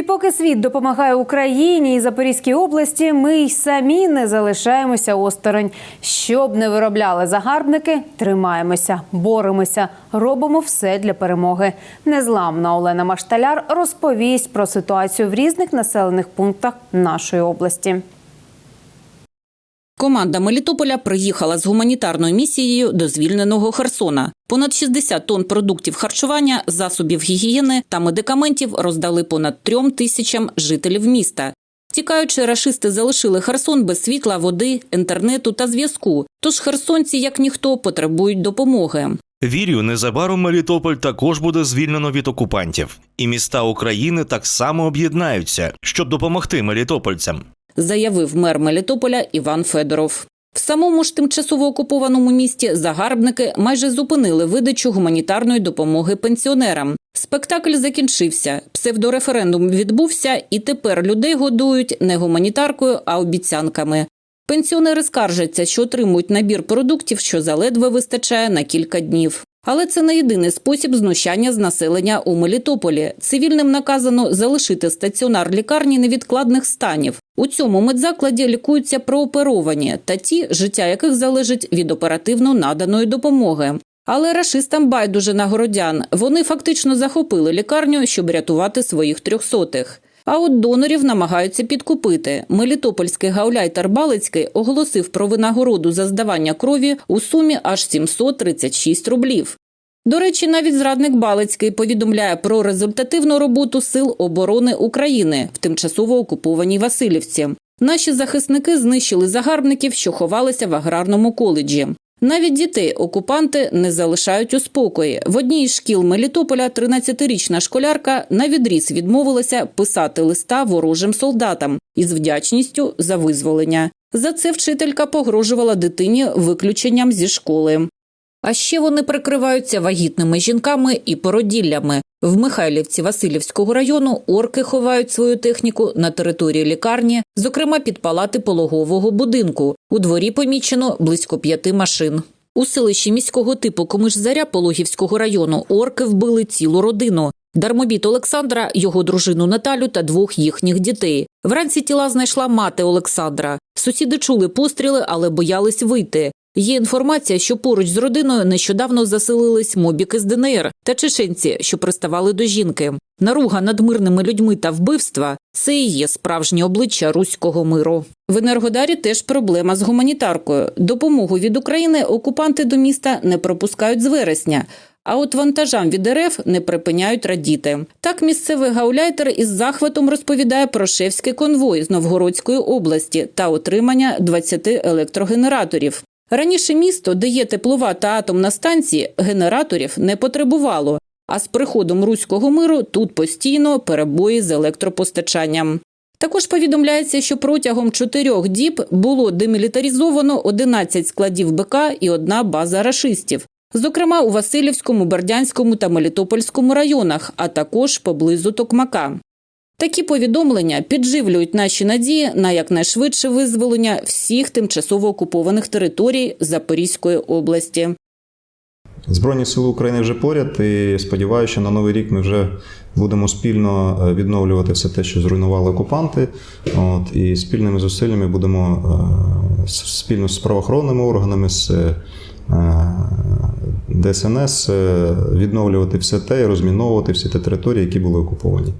І поки світ допомагає Україні і Запорізькій області, ми й самі не залишаємося осторонь. Щоб не виробляли загарбники, тримаємося, боремося, робимо все для перемоги. Незламна Олена Машталяр розповість про ситуацію в різних населених пунктах нашої області. Команда Мелітополя приїхала з гуманітарною місією до звільненого Херсона. Понад 60 тонн продуктів харчування, засобів гігієни та медикаментів роздали понад трьом тисячам жителів міста. Тікаючи, рашисти залишили Херсон без світла, води, інтернету та зв'язку. Тож херсонці, як ніхто, потребують допомоги. Вірю, незабаром Мелітополь також буде звільнено від окупантів, і міста України так само об'єднаються, щоб допомогти мелітопольцям. Заявив мер Мелітополя Іван Федоров. В самому ж тимчасово окупованому місті загарбники майже зупинили видачу гуманітарної допомоги пенсіонерам. Спектакль закінчився, псевдореферендум відбувся, і тепер людей годують не гуманітаркою, а обіцянками. Пенсіонери скаржаться, що отримують набір продуктів, що заледве вистачає на кілька днів. Але це не єдиний спосіб знущання з населення у Мелітополі. Цивільним наказано залишити стаціонар лікарні невідкладних станів. У цьому медзакладі лікуються прооперовані та ті, життя яких залежить від оперативно наданої допомоги. Але рашистам байдуже на городян. Вони фактично захопили лікарню, щоб рятувати своїх трьохсотих. А от донорів намагаються підкупити. Мелітопольський гауляйтер Балицький оголосив про винагороду за здавання крові у сумі аж 736 рублів. До речі, навіть зрадник Балицький повідомляє про результативну роботу сил оборони України в тимчасово окупованій Васильівці. Наші захисники знищили загарбників, що ховалися в аграрному коледжі. Навіть дітей окупанти не залишають у спокої. В одній із шкіл Мелітополя 13-річна школярка на відріз відмовилася писати листа ворожим солдатам із вдячністю за визволення. За це вчителька погрожувала дитині виключенням зі школи. А ще вони прикриваються вагітними жінками і породіллями. В Михайлівці Васильівського району орки ховають свою техніку на території лікарні, зокрема під палати пологового будинку. У дворі помічено близько п'яти машин. У селищі міського типу Комиш-Заря Пологівського району орки вбили цілу родину. Дармобіт Олександра, його дружину Наталю та двох їхніх дітей. Вранці тіла знайшла мати Олександра. Сусіди чули постріли, але боялись вийти. Є інформація, що поруч з родиною нещодавно заселились мобіки з ДНР та чеченці, що приставали до жінки. Наруга над мирними людьми та вбивства це і є справжнє обличчя руського миру. В Енергодарі теж проблема з гуманітаркою. Допомогу від України окупанти до міста не пропускають з вересня. А от вантажам від РФ не припиняють радіти. Так місцевий гауляйтер із захватом розповідає про шефський конвой з Новгородської області та отримання 20 електрогенераторів. Раніше місто, де є теплова та атомна станції, генераторів не потребувало. А з приходом руського миру тут постійно перебої з електропостачанням. Також повідомляється, що протягом чотирьох діб було демілітаризовано 11 складів БК і одна база рашистів, зокрема у Васильівському, Бердянському та Мелітопольському районах, а також поблизу Токмака. Такі повідомлення підживлюють наші надії на якнайшвидше визволення всіх тимчасово окупованих територій Запорізької області. Збройні сили України вже поряд, і сподіваюся, що на новий рік ми вже будемо спільно е, відновлювати все те, що зруйнували окупанти. От, і спільними зусиллями будемо е, спільно з правоохоронними органами, з е, ДСНС відновлювати все те і розміновувати всі ті території, які були окуповані.